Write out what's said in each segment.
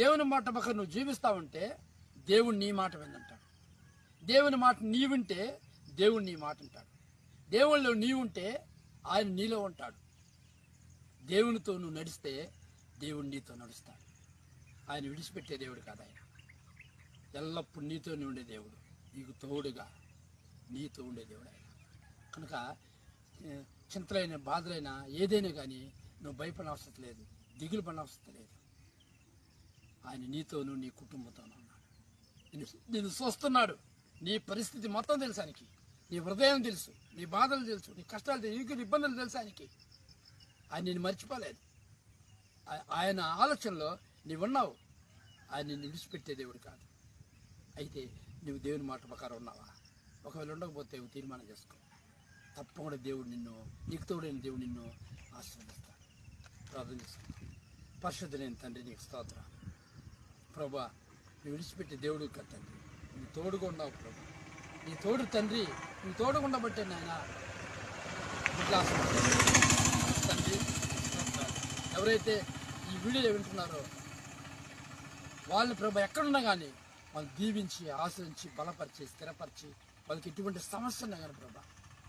దేవుని మాట పక్కన నువ్వు జీవిస్తా ఉంటే దేవుడు నీ మాట విందంటాడు. దేవుని మాట నీ వింటే దేవుడు నీ మాట ఉంటాడు దేవుళ్ళు నీ ఉంటే ఆయన నీలో ఉంటాడు. దేవునితో నువ్వు నడిస్తే దేవుడు నీతో నడుస్తాడు. ఆయన విడిచిపెట్టే దేవుడు కాదు ఆయన. ఎల్లప్పుడు నీతోనే ఉండే దేవుడు. నీకు తోడుగా నీతో ఉండే దేవుడు ఆయన. కనుక చింతలైన బాధలైన ఏదైనా కానీ నువ్వు భయపడిన అవసరం లేదు దిగులు పడిన అవసరం లేదు. ఆయన నీతోనూ నీ కుటుంబంతోనూ ఉన్నాడు. నిన్ను చూస్తున్నాడు. నీ పరిస్థితి మొత్తం తెలుసు ఆయనకి. నీ హృదయం తెలుసు. నీ బాధలు తెలుసు. నీ కష్టాలు తెలుసు. ఇబ్బందులు తెలుసు ఆయనకి. ఆయన నేను మర్చిపోలేదు. ఆయన ఆలోచనలో నీవున్నావు. ఆయన నిన్ను విడిచిపెట్టే దేవుడు కాదు. అయితే నువ్వు దేవుని మాట ప్రకారం ఉన్నావా? ఒకవేళ ఉండకపోతే తీర్మానం చేసుకో. తప్పకుండా దేవుడు నిన్ను నీకు తోడైన దేవుడు నిన్ను ఆశీర్వదిస్తాడు. ప్రార్థన చేసుకుంటాను పరిశుద్ధులైన తండ్రి నీకు స్తోత్రాలు. ప్రభా నువ్వు విడిచిపెట్టే దేవుడు కట్టండి నువ్వు తోడుగా ఉన్నావు ప్రభా. నీ తోడు తండ్రి నువ్వు తోడుగా ఉండబట్టే నాయన ఇట్లా తండ్రి ఎవరైతే ఈ వీడియో వింటున్నారో వాళ్ళు ప్రభు ఎక్కడున్నా కానీ వాళ్ళు దీవించి ఆశ్రయించి బలపరిచి స్థిరపరిచి వాళ్ళకి ఎటువంటి సమస్య ఉన్నా కానీ ప్రభా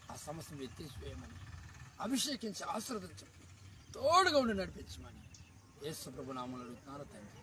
ఆ సమస్యను ఎత్తేసివేయమని అభిషేకించి ఆశీర్వదించి తోడుగా ఉండి నడిపించమని యేసు ప్రభు నామలు అడుగుతున్నారో తండ్రి.